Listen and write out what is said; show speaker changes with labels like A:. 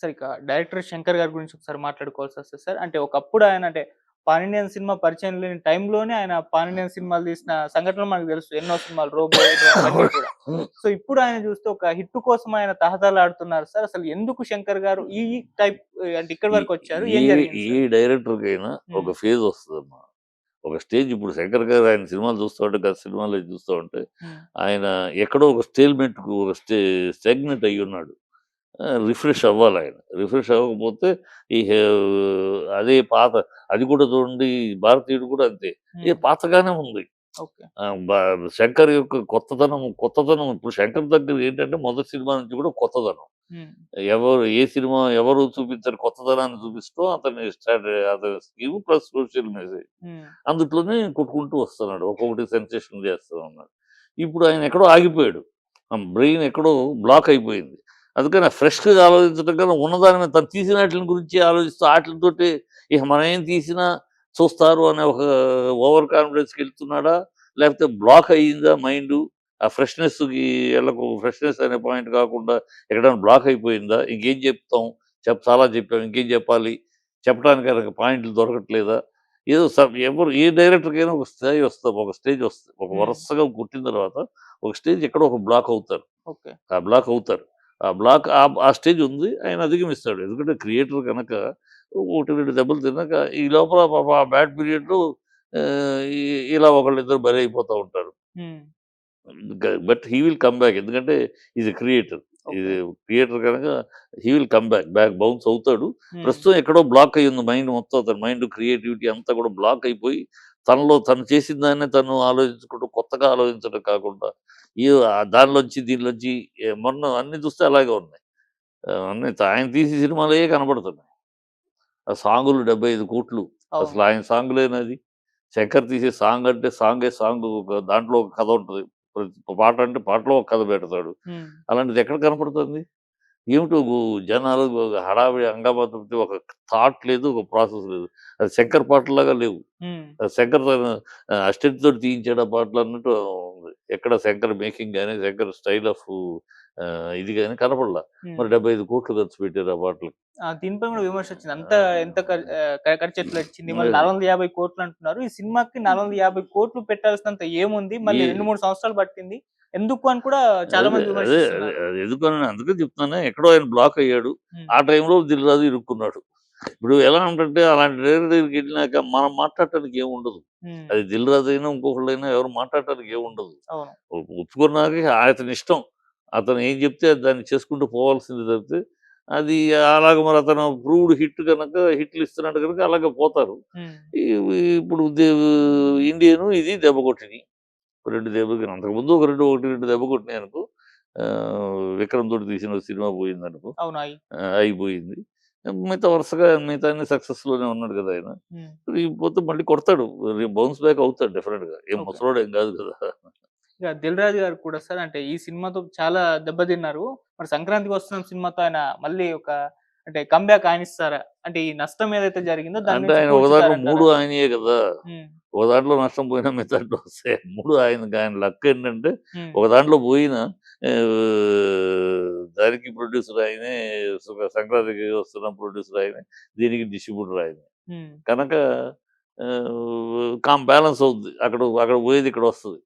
A: Sir ఇక director Shankar గారి గురించి ఒకసారి మాట్లాడుకోవాల్సి వస్తుంది సార్ అంటే ఒకప్పుడు ఆయన అంటే పానిండియన్ సినిమా పరిచయం లేని టైంలోనే ఆయన పానిండియన్ సినిమాలు తీసిన సంఘటనలు మనకు తెలుసు. ఎన్నో సినిమాలు రోబో కూడా. సో ఇప్పుడు ఆయన చూస్తే ఒక హిట్ కోసం ఆయన తహతలాడుతున్నారు సార్. అసలు ఎందుకు శంకర్ గారు ఈ టైప్ అంటే ఇక్కడ వరకు వచ్చారు?
B: ఈ-? డైరెక్టర్ కైనా ఒక. ఫేజ్ వస్తుందమ్మా. ఒక స్టేజ్ ఇప్పుడు శంకర్ గారు ఆయన సినిమాలు చూస్తూ ఉంటే గత సినిమాలు చూస్తూ ఉంటే ఆయన ఎక్కడో ఒక స్టేల్మెంట్ ఒక స్టే స్టాగ్నెట్ అయ్యి ఉన్నాడు రిఫ్రెష్ అవ్వాలి ఆయన. రిఫ్రెష్ అవ్వకపోతే ఈ అదే పాత అది కూడా చూడండి భారతీయుడు కూడా అంతే.
A: ఉమ్,
B: పాతగానే ఉంది. శంకర్ యొక్క కొత్తదనం కొత్తదనం. ఇప్పుడు శంకర్ దగ్గర ఏంటంటే మొదటి సినిమా నుంచి కూడా కొత్తదనం. ఎవరు ఏ సినిమా ఎవరు చూపించారు కొత్తదనాన్ని చూపిస్తూ అతని అతని scheme plus social message.
A: Um,
B: అందులోనే కొట్టుకుంటూ వస్తున్నాడు. ఒక్కొక్కటి సెన్సేషన్ చేస్తూ ఉన్నాడు. ఇప్పుడు ఆయన ఎక్కడో ఆగిపోయాడు. బ్రెయిన్ ఎక్కడో బ్లాక్ అయిపోయింది. అందుకని ఫ్రెష్గా ఆలోచించడం కన్నా ఉన్నదాని మీద తను తీసిన వాటి గురించి ఆలోచిస్తూ వాటితోటి ఇక మనం ఏం తీసినా చూస్తారు అనే ఒక ఓవర్ కాన్ఫిడెన్స్కి వెళ్తున్నాడా? లేకపోతే బ్లాక్ అయ్యిందా మైండ్? ఆ ఫ్రెష్నెస్కి వెళ్ళకు ఫ్రెష్నెస్ అనే పాయింట్ కాకుండా ఎక్కడైనా బ్లాక్ అయిపోయిందా? ఇంకేం చెప్తాం? చెప్ చాలా చెప్పాం. ఇంకేం చెప్పాలి? చెప్పడానికి పాయింట్లు దొరకట్లేదా? ఏదో ఎవరు ఏ డైరెక్టర్కైనా ఒక స్థాయి వస్తుంది ఒక స్టేజ్ వస్తుంది ఒక. వరుసగా కుట్టిన తర్వాత ఒక స్టేజ్ ఎక్కడో ఒక బ్లాక్ అవుతారు.
A: ఓకే.
B: ఆ బ్లాక్ అవుతారు. ఆ బ్లాక్ ఆ- ఆ స్టేజ్ ఉంది ఆయన అధిగమిస్తాడు. ఎందుకంటే క్రియేటర్ కనుక ఒకటి రెండు దెబ్బలు తిన్నాక ఈ లోపల ఆ బ్యాడ్ పీరియడ్లో ఇలా ఒకళ్ళిద్దరు బలి అయిపోతూ ఉంటారు. But he will come back. ఎందుకంటే ఇది క్రియేటర్. ఇది క్రియేటర్ కనుక he will come back. Back bounce అవుతాడు. ప్రస్తుతం ఎక్కడో బ్లాక్ అయ్యి ఉంది మైండ్ మొత్తం. అతని మైండ్ క్రియేటివిటీ అంతా కూడా బ్లాక్ అయిపోయి తనలో తను చేసిన దాన్నే తను ఆలోచించుకుంటూ కొత్తగా ఆలోచించడం కాకుండా ఈ దానిలోంచి దీనిలోంచి ఏ మొన్న అన్ని చూస్తే అలాగే ఉన్నాయి. అన్ని ఆయన తీసి సినిమాలే కనబడుతున్నాయి. ఆ సాంగులు డెబ్బై ఐదు కోట్లు. అసలు ఆయన సాంగులేనది శంకర్ తీసే సాంగ్ అంటే సాంగే సాంగ్ ఒక దాంట్లో ఒక కథ ఉంటుంది. ప్రతి పాట అంటే పాటలో ఒక కథ పెడతాడు. అలాంటిది ఎక్కడ కనపడుతుంది? ఏమిటో జనాలు హడావిడి తప్పితే ఒక థాట్ లేదు ఒక ప్రాసెస్ లేదు. అది శంకర్ పాటలాగా లేవు. శంకర్ అసిస్టెంట్ తోటి తీయించాడు ఆ పాటలు అన్నట్టు ఉంది ఎక్కడ శంకర్ మేకింగ్ కానీ శంకర్ స్టైల్ ఆఫ్ ఇది కానీ కనపడలా. మరి డెబ్బై ఐదు కోట్లు ఖర్చు పెట్టారు ఆ పాటలు.
A: ఆ, దీనిపై కూడా విమర్శ వచ్చింది. అంత ఎంత ఖర్చు ఎట్లా వచ్చింది. మళ్ళీ. నాలుగు వందల యాభై కోట్లు అంటున్నారు. ఈ సినిమాకి నాలుగు వందల యాభై కోట్లు పెట్టాల్సినంత ఏముంది? మళ్ళీ రెండు మూడు సంవత్సరాలు పట్టింది. ఎందుకు అని కూడా చాలా మంది
B: అది ఎందుకని అందుకే చెప్తున్నానే ఎక్కడో ఆయన బ్లాక్ అయ్యాడు ఆ టైంలో దిల్ రాజు ఇరుక్కున్నాడు. ఇప్పుడు ఎలా ఉంటుంటే అలాంటి డైరెక్టర్ దగ్గరికి వెళ్ళినాక మనం మాట్లాడటానికి ఏముండదు
A: ఉమ్,
B: అది దిల్ రాజు అయినా ఇంకొకళ్ళైనా ఎవరు మాట్లాడటానికి ఏముండదు
A: అవును.
B: ఒ- ఒప్పుకున్నాక అతని ఇష్టం అతను ఏం చెప్తే దాన్ని చేసుకుంటూ పోవాల్సింది తప్పితే అది అలాగ మరి అతను ప్రూవ్డ్ హిట్ కనుక హిట్లు ఇస్తున్నాడు కనుక అలాగే పోతారు. ఇప్పుడు ఇండియను ఇది దెబ్బ కొట్టినాయి రెండు దెబ్బకి అంతకుముందు ఒక రెండు ఒకటి రెండు దెబ్బ కొట్టినాయి అనుకో విక్రమ్ తోటి తీసిన సినిమా పోయింది అనుకో అయిపోయింది. మిగతా వరుసగా మిగతా సక్సెస్లోనే ఉన్నాడు కదా ఆయన. పోతే మళ్ళీ కొడతాడు. బౌన్స్ బ్యాక్ అవుతాడు డెఫినెట్గా ఏం. ముసలోడు ఏం కాదు కదా.
A: ఇక దిల్ రాజు గారు కూడా సార్ అంటే ఈ సినిమాతో చాలా దెబ్బతిన్నారు. మరి సంక్రాంతికి వస్తున్న సినిమాతో ఆయన మళ్ళీ ఒక అంటే కంబ్యాక్ ఆయన ఇస్తారా అంటే ఈ నష్టం ఏదైతే జరిగిందో
B: అంటే ఆయన ఒక దాంట్లో? మూడు ఆయనయే కదా. ఒక దాంట్లో నష్టం పోయినా మిగతా దాంట్లో వస్తాయి. మూడు ఆయన ఆయన లక్ ఏంటంటే ఒక దాంట్లో పోయినా దానికి ప్రొడ్యూసర్ ఆయనే సంక్రాంతికి వస్తున్న ప్రొడ్యూసర్ ఆయనే దీనికి డిస్ట్రిబ్యూటర్ ఆయనే. కనుక కామ్ బ్యాలెన్స్ అవుద్ది. అక్కడ అక్కడ పోయేది ఇక్కడ వస్తుంది.